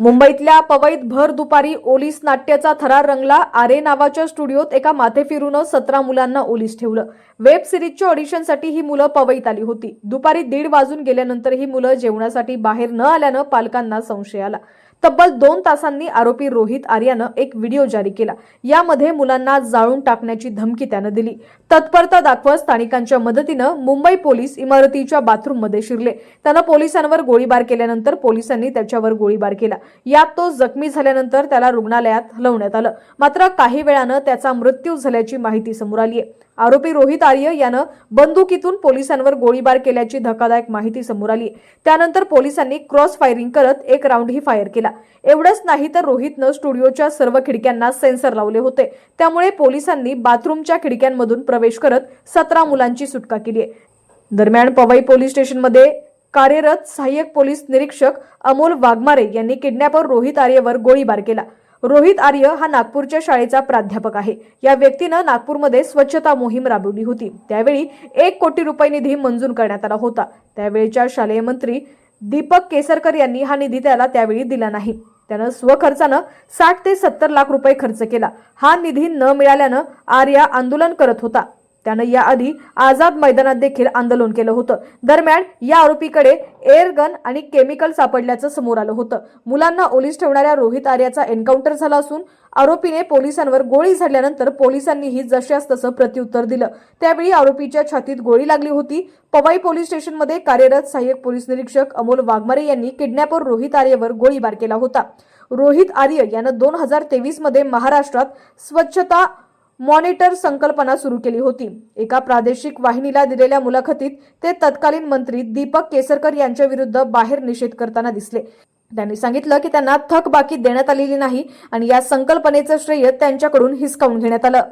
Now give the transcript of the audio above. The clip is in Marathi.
मुंबईतल्या पवईत भर दुपारी ओलीस नाट्याचा थरार रंगला. आरे नावाच्या स्टुडिओत एका माथेफिरूनं सतरा मुलांना ओलीस ठेवलं. वेब सिरीजच्या ऑडिशनसाठी ही मुलं पवईत आली होती. दुपारी दीड वाजून गेल्यानंतर ही मुलं जेवणासाठी बाहेर न आल्यानं पालकांना संशय आला. तब्बल दोन तासांनी आरोपी रोहित आर्यानं एक व्हिडिओ जारी केला. यामध्ये मुलांना जाळून टाकण्याची धमकी त्यानं दिली. तत्परता दाखवत स्थानिकांच्या मदतीनं मुंबई पोलीस इमारतीच्या बाथरूममध्ये शिरले. त्यानं पोलिसांवर गोळीबार केल्यानंतर पोलिसांनी त्याच्यावर गोळीबार केला. यात तो जखमी झाल्यानंतर त्याला रुग्णालयात हलवण्यात आलं. मात्र काही वेळानं त्याचा मृत्यू झाल्याची माहिती समोर आली आहे आरोपी रोहित आर्य यानं बंदुकीतून पोलिसांवर गोळीबार केल्याची धक्कादायक माहिती समोर आली त्यानंतर पोलिसांनी क्रॉस फायरिंग करत एक राऊंडही फायर केला. एवढंच नाही तर रोहितनं स्टुडिओच्या सर्व खिडक्यांना सेन्सर लावले होते. त्यामुळे पोलिसांनी बाथरूमच्या खिडक्यांमधून प्रवेश करत सतरा मुलांची सुटका केली आहे. दरम्यान पवई पोलीस स्टेशनमध्ये कार्यरत सहाय्यक पोलीस निरीक्षक अमोल वाघमारे यांनी किडनॅपर रोहित आर्यवर गोळीबार केला. रोहित आर्य हा नागपूरच्या शाळेचा प्राध्यापक आहे. या व्यक्तीनं नागपूरमध्ये स्वच्छता मोहीम राबवली होती. त्यावेळी एक कोटी रुपये निधी मंजूर करण्यात आला होता. त्यावेळेच्या शालेय मंत्री दीपक केसरकर यांनी हा निधी त्याला त्यावेळी दिला नाही. त्यानं स्वखर्चानं साठ ते सत्तर लाख रुपये खर्च केला. हा निधी न मिळाल्यानं आर्या आंदोलन करत होता. त्यानं याआधी आझाद मैदानात देखील आंदोलन केलं होतं. दरम्यान या आरोपीकडे एअर गन आणि केमिकल सापडल्याचं समोर आलं होतं. मुलांना ओलीस ठेवणाऱ्या रोहित आर्याचा एन्काउंटर झाला असून आरोपीने पोलिसांवर गोळी झाडल्यानंतर पोलिसांनीही जशास तसं प्रत्युत्तर दिलं. त्यावेळी आरोपीच्या छातीत गोळी लागली होती. पवाई पोलीस स्टेशनमध्ये कार्यरत सहाय्यक पोलीस निरीक्षक अमोल वाघमारे यांनी किडनॅपर रोहित आर्यवर गोळीबार केला होता. रोहित आर्य यानं दोन हजार तेवीसमध्ये महाराष्ट्रात स्वच्छता मॉनिटर संकल्पना सुरू केली होती. एका प्रादेशिक वाहिनीला दिलेल्या मुलाखतीत ते तत्कालीन मंत्री दीपक केसरकर यांच्या विरुद्ध बाहेर निषेध करताना दिसले. त्यांनी सांगितलं की त्यांना थकबाकी देण्यात आलेली नाही आणि या संकल्पनेचं श्रेय त्यांच्याकडून हिसकावून घेण्यात आलं.